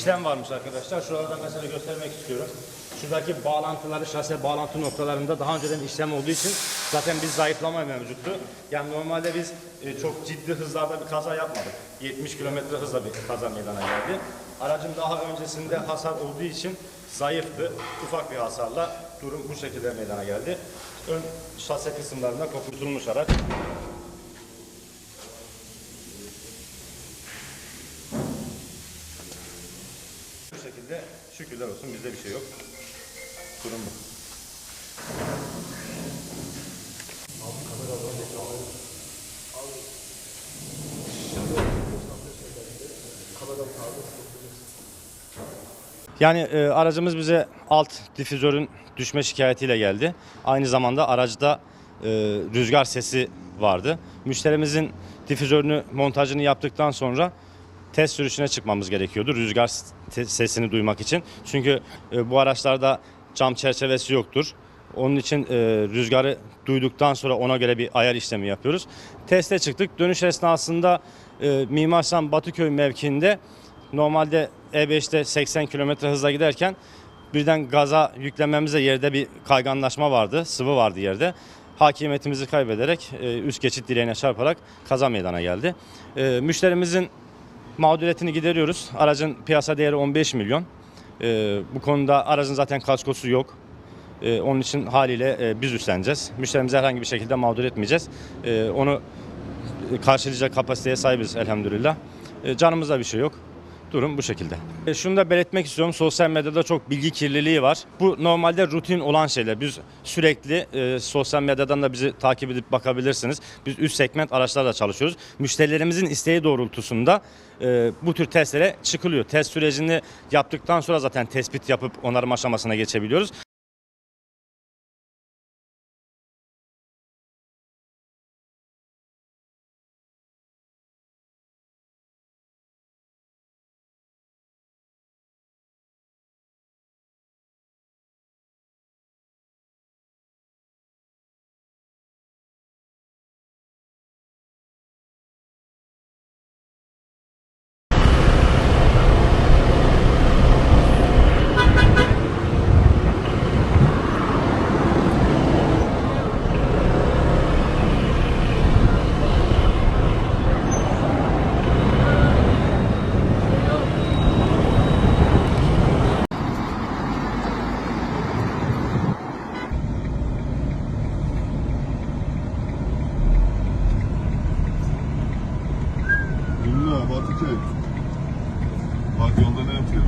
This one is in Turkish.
işlem varmış arkadaşlar. Şuralardan mesela göstermek istiyorum. Şuradaki bağlantıları, şase bağlantı noktalarında daha önceden işlem olduğu için zaten bir zayıflama mevcuttu. Yani normalde biz e, çok ciddi hızlarda bir kaza yapmadık. 70 kilometre hızla bir kaza meydana geldi. Aracın daha öncesinde hasar olduğu için zayıftı. Ufak bir hasarla durum bu şekilde meydana geldi. Ön şase kısımlarında kopurtulmuş araç. Bu şekilde şükürler olsun bizde bir şey yok. Durum. Yani e, aracımız bize alt difüzörün düşme şikayetiyle geldi. Aynı zamanda aracda e, rüzgar sesi vardı. Müşterimizin difüzörünü montajını yaptıktan sonra test sürüşüne çıkmamız gerekiyordu rüzgar sesini duymak için. Çünkü e, bu araçlarda cam çerçevesi yoktur. Onun için e, rüzgarı duyduktan sonra ona göre bir ayar işlemi yapıyoruz. Teste çıktık. Dönüş esnasında e, Mimar Sinan Batıköy mevkiinde normalde E5'te 80 km hızla giderken birden gaza yüklememize yerde bir kayganlaşma vardı. Sıvı vardı yerde. Hakimiyetimizi kaybederek e, üst geçit direğine çarparak kaza meydana geldi. E, müşterimizin mağduriyetini gideriyoruz. Aracın piyasa değeri 15 milyon. Ee, bu konuda aracın zaten kaskosu yok. Ee, onun için haliyle e, biz üstleneceğiz. Müşterimizi herhangi bir şekilde mağdur etmeyeceğiz. Ee, onu karşılayacak kapasiteye sahibiz elhamdülillah. Ee, canımızda bir şey yok. Durum bu şekilde. E, şunu da belirtmek istiyorum. Sosyal medyada çok bilgi kirliliği var. Bu normalde rutin olan şeyler. Biz sürekli e, sosyal medyadan da bizi takip edip bakabilirsiniz. Biz üst segment araçlarla çalışıyoruz. Müşterilerimizin isteği doğrultusunda e, bu tür testlere çıkılıyor. Test sürecini yaptıktan sonra zaten tespit yapıp onarım aşamasına geçebiliyoruz. Batıköy. Bak yolda ne yapıyor?